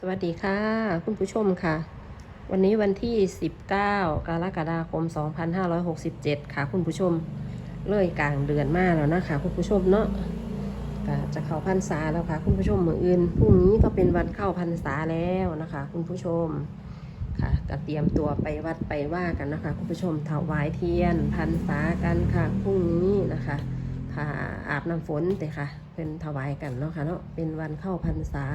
สวัสดีค่ะ คุณผู้ชมค่ะ วันนี้วันที่ 19 กรกฎาคม 2567 ค่ะ คุณผู้ชมเลื่อยกลางเดือนมาแล้วนะคะ คุณผู้ชมเนาะจะเข้าพรรษาแล้วค่ะ คุณผู้ชมมืออื่นพรุ่งนี้ก็เป็นวันเข้าพรรษาแล้วนะคะ คุณผู้ชมค่ะก็เตรียมตัวไปวัดไปว่ากันนะคะ คุณผู้ชมถวายเทียนพรรษากันค่ะพรุ่งนี้นะคะ ค่ะอาบน้ำฝนแต่ค่ะเป็นถวายกันเนาะค่ะเนาะเป็นวันเข้าพรรษา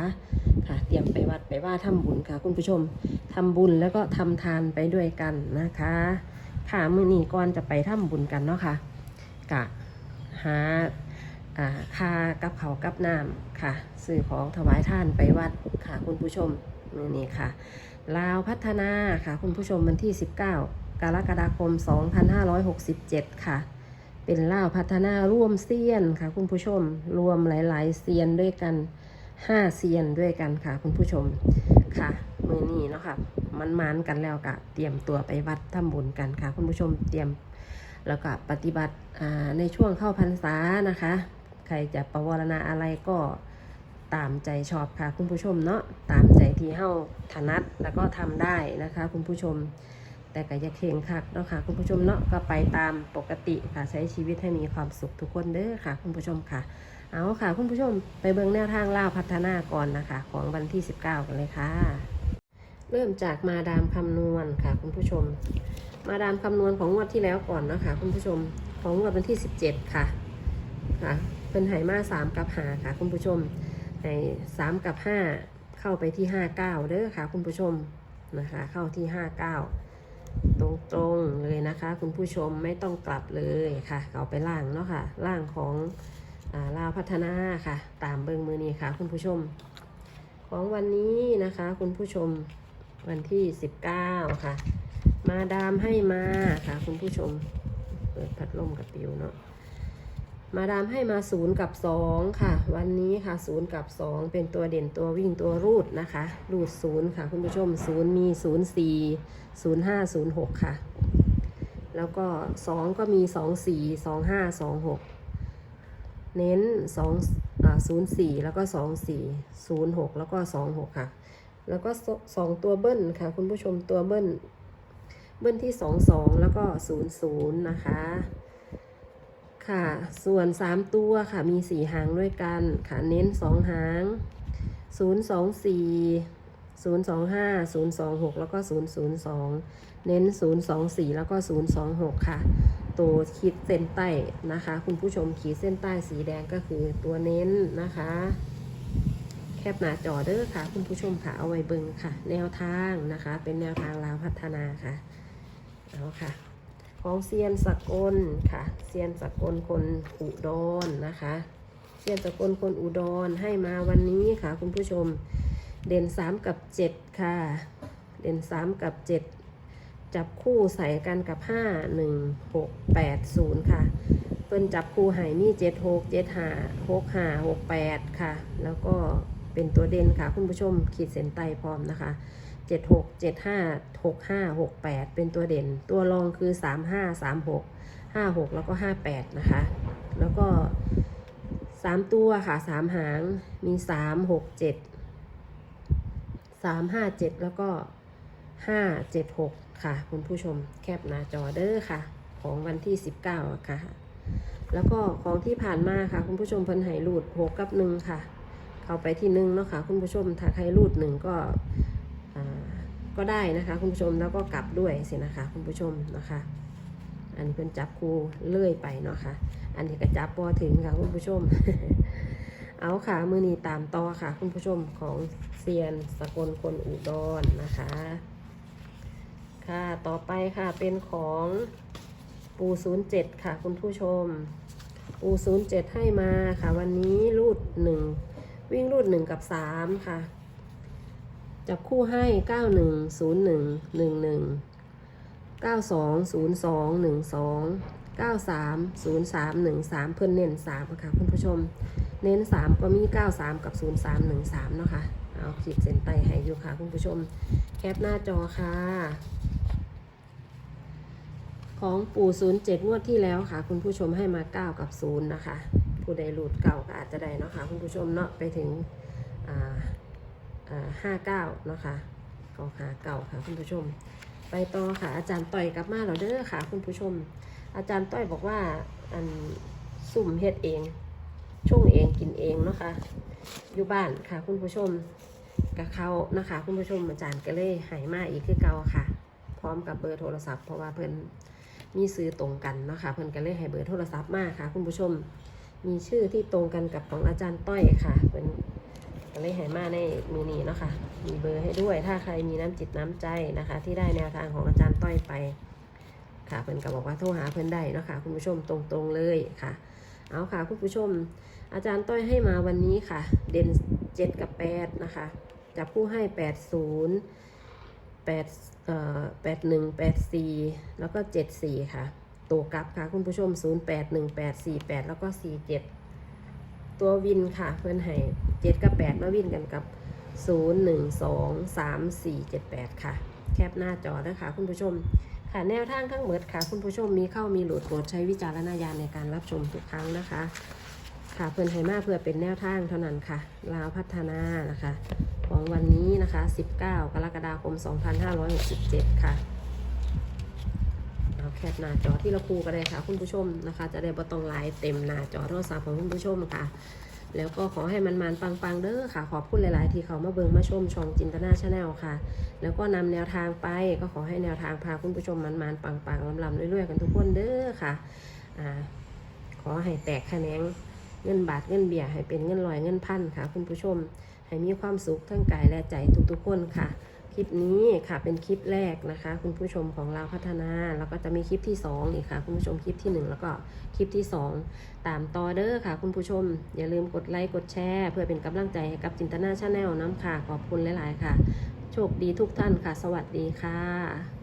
ค่ะ เตรียมไปวัดไปว่าทำบุญค่ะ คุณผู้ชมทำบุญแล้วก็ทำทานไปด้วยกันนะคะ ค่ะมื้อนี้ก่อนจะไปทำบุญกันเนาะค่ะกะหาค่ากับเขากับน้ำค่ะซื้อของถวายท่านไปวัดค่ะคุณผู้ชมมื้อนี้ค่ะ ลาวพัฒนาค่ะคุณผู้ชมวันที่ 19 กรกฎาคม 2567 ค่ะ เป็นล่าวพัฒนาร่วมเซียนค่ะ คุณผู้ชม รวมหลาย ๆเซียนด้วยกันห้าเซียนด้วยกันค่ะ คุณผู้ชมค่ะมือนี้เนาะค่ะมันมานกันแล้วกะเตรียมตัวไปวัดทำบุญกันค่ะ คุณผู้ชมเตรียมแล้วก็ปฏิบัติในช่วงเข้าพรรษานะคะ ใครจะประวรณาอะไรก็ตามใจชอบค่ะ คุณผู้ชมเนาะตามใจที่เฮาถนัดแล้วก็ทำได้นะคะ คุณผู้ชม แต่ก็อย่าเข่งคักเนาะค่ะคุณผู้ชมเนาะก็ไปตามปกติค่ะใช้ชีวิตให้มีความสุขทุกคนเด้อค่ะ คุณผู้ชมค่ะ เอาค่ะ คุณผู้ชมไปเบิ่งแนวทางล่าพัฒนาก่อนนะคะ ของวันที่ 19 กันเลยค่ะ เริ่มจากมาดามคำนวณค่ะ คุณผู้ชม มาดามคำนวณของงวดที่แล้วก่อนนะคะ คุณผู้ชมของงวดวันที่ 17 ค่ะค่ะเป็นไหมา3กับ5ค่ะ คุณผู้ชมใน3กับ5เข้าไปที่59เด้อค่ะ คุณผู้ชมนะคะ เข้าที่59 ตรงๆเลยนะคะ คุณผู้ชมไม่ต้องกลับเลยค่ะ เอาไปล่างเนาะค่ะล่างของอลาวพัฒนาค่ะ ตามเบิงมือนี้ค่ะ คุณผู้ชม ของวันนี้นะคะ คุณผู้ชมวันที่ 19 ค่ะ มาดามให้มาค่ะ คุณผู้ชม เปิดพัดลมกับปิวเนาะ มาดามให้มาศูนย์กับสองค่ะ วันนี้ค่ะศูนย์กับสองเป็นตัวเด่นตัววิ่งตัวรูดนะคะ รูดศูนย์ค่ะ คุณผู้ชมศูนย์มีศูนย์สี่ศูนย์ห้าศูนย์หกค่ะ แล้วก็สองก็มีสองสี่สองห้าสองหกเน้น2อ่า04 แล้วก็ 24 06 แล้วก็ 26 ค่ะ แล้วก็สองตัวเบิ้ลค่ะ คุณผู้ชมตัวเบิ้ล เบิ้ลที่ 22 แล้วก็ 00 นะคะ ค่ะ ส่วน 3 ตัวค่ะ มี 4 หางด้วยกัน ค่ะ เน้น 2 หาง 024 025 026 แล้วก็ 002 เน้น 024 แล้วก็ 026 ค่ะ ตัวขีดเส้นใต้นะคะ คุณผู้ชมขีดเส้นใต้สีแดงก็คือตัวเน้นนะคะ แคปหน้าจอเด้อค่ะ คุณผู้ชมค่ะ เอาไว้เบิ่งค่ะ แนวทางนะคะ เป็นแนวทางลาวพัฒนาค่ะ เอาค่ะ ของเซียนสกลค่ะเซียนสกลคนอุดรนะคะเซียนสกลคนอุดรให้มาวันนี้ค่ะ คุณผู้ชมเด่นสามกับเจ็ดค่ะ เด่นสามกับเจ็ดจับคู่ใส่กันกับ5 1 6 8 0ค่ะเปิ้นจับคู่หายมี7 6 7 5 6 5 6 8ค่ะ แล้วก็เป็นตัวเด่นค่ะ คุณผู้ชมขีดเส้นใต้พร้อมนะคะ 7 6 7 5 6 5 6 8เป็นตัวเด่น ตัวรองคือ3 5 3 6 5 6แล้วก็58นะคะ แล้วก็3ตัวค่ะ3หางมี3 6 7 3 5 7แล้วก็ห้าเจ็ดหกค่ะคุณผู้ชมแคปหน้าจอเด้อค่ะ ของวันที่สิบเก้าค่ะ แล้วก็ของที่ผ่านมาค่ะ คุณผู้ชมเพิ่นให้รูดหกกับหนึ่งค่ะ เข้าไปที่หนึ่งเนาะค่ะ คุณผู้ชมถ้าใครรูดหนึ่งก็ ก็ได้นะคะคุณผู้ชมแล้วก็กลับด้วยสินะคะคุณผู้ชมนะคะ อันนี้เพิ่นจับคูเลื่อยไปเนาะค่ะอันนี้ก็จับปอถึงค่ะคุณผู้ชม เอาค่ะมือนี้ตามต่อค่ะ คุณผู้ชมของเซียนสกลคนอุดรนะคะ ค่ะต่อไปค่ะเป็นของปูศูนย์เจ็ดค่ะ คุณผู้ชมปูศูนย์เจ็ดให้มาค่ะ วันนี้รูดหนึ่งวิ่งรูดหนึ่งกับสามค่ะ จับคู่ให้เก้าหนึ่งศูนย์หนึ่งหนึ่งหนึ่งเน้นสามหนึ่งสามเพิ่นเน้นสามค่ะคุณผู้ชม เน้นสามก็มีเก้าสามกับศูนย์สามหนึ่งสามเนาะค่ะ เอาขีดเส้นใต้ให้อยู่ค่ะคุณผู้ชม แคปหน้าจอค่ะ ของปู่ศูนย์เจ็ดงวดที่แล้วค่ะ คุณผู้ชมให้มาเก้ากับศูนะคะ ผู้ใดหลุดเก่าก็อาจจะได้เนาะค่ะคุณผู้ชมเนาะไปถึงอ่า ห้าเก้านาะค่ะเก่าหาเก่าค่ะคุณผู้ชม ไปต่อค่ะอาจารย์ต้อยกลับมาแล้วเด้อค่ะคุณผู้ชม อาจารย์ต้อยบอกว่าอันสุ่มเฮ็ดเองช่วงเองกินเองเนาะค่ะอยู่บ้านค่ะ คุณผู้ชมกับเขานะคะ คุณผู้ชมอาจารย์ก็เลยหายมาอีกคือเก่าค่ะ พร้อมกับเบอร์โทรศัพท์เพราะว่าเพิ่นมีซื้อตรงกันเนาะค่ะเพิ่นก็เลยให้เบอร์โทรศัพท์มาค่ะ คุณผู้ชมมีชื่อที่ตรงกันกับของอาจารย์ต้อยค่ะเพิ่น ก็เลยให้มาในมือนี้เนาะค่ะ มีเบอร์ให้ด้วย ถ้าใครมีน้ำจิตน้ำใจนะคะ ที่ได้แนวทางของอาจารย์ต้อยไป ค่ะเพิ่อนก็บอกว่าโทรหาเพิ่อนได้เนาะค่ะคุณผู้ชมตรงๆเลยค่ะ เอาค่ะคุณผู้ชม อาจารย์ต้อยให้มาวันนี้ค่ะ เด่น7กับ8นะคะจับผู้ให้80 8เอ่อ81 84แล้วก็74ค่ะ ตัวกลับค่ะคุณผู้ชม081848แล้วก็47ตัววินค่ะเพื่อนให้ 7กับ8มาวินกันกับ0 1 2 3 4 7 8ค่ะ แคปหน้าจอนะคะคุณผู้ชม ค่ะแนวทางทั้งหมดค่ะ คุณผู้ชมมีเข้ามีหลุดโปรดใช้วิจารณญาณในการรับชมทุกครั้งนะคะ ค่ะเพื่อนไฮมาเพื่อเป็นแนวทางเท่านั้นค่ะลาวพัฒนานะคะ ของวันนี้นะคะ 19 กรกฎาคม 2567 ค่ะเอาแคปหน้าจอที่เราคูก็ได้ค่ะ คุณผู้ชมนะคะ จะได้บ่ต้องไลน์เต็มหน้าจอโทรศัพท์ของคุณผู้ชมค่ะ แล้วก็ขอให้มันมันปังๆเด้อค่ะ ขอบคุณหลายๆ ที่เขามาเบิงมาชมช่องจินตนาชาแนลค่ะ แล้วก็นำแนวทางไป ก็ขอให้แนวทางพาคุณผู้ชมมันมันปังๆลำๆเรื่อยๆกันทุกคนเด้อค่ะอ่าขอให้แตกแขนงเงินบาทเงินเบียให้เป็นเงินลอยเงินพันค่ะ คุณผู้ชมให้มีความสุขทั้งกายและใจทุกๆคนค่ะ คลิปนี้ค่ะเป็นคลิปแรกนะคะ คุณผู้ชมของเราพัฒนา แล้วก็จะมีคลิปที่2อีกค่ะ คุณผู้ชมคลิปที่ 1 แล้วก็คลิปที่ 2 ตามต่อเด้อค่ะ คุณผู้ชม อย่าลืมกดไลค์กดแชร์ เพื่อเป็นกำลังใจให้กับจินตนาชาแนลน้ำค่ะขอบคุณหลาย ๆ ค่ะ โชคดีทุกท่านค่ะ สวัสดีค่ะ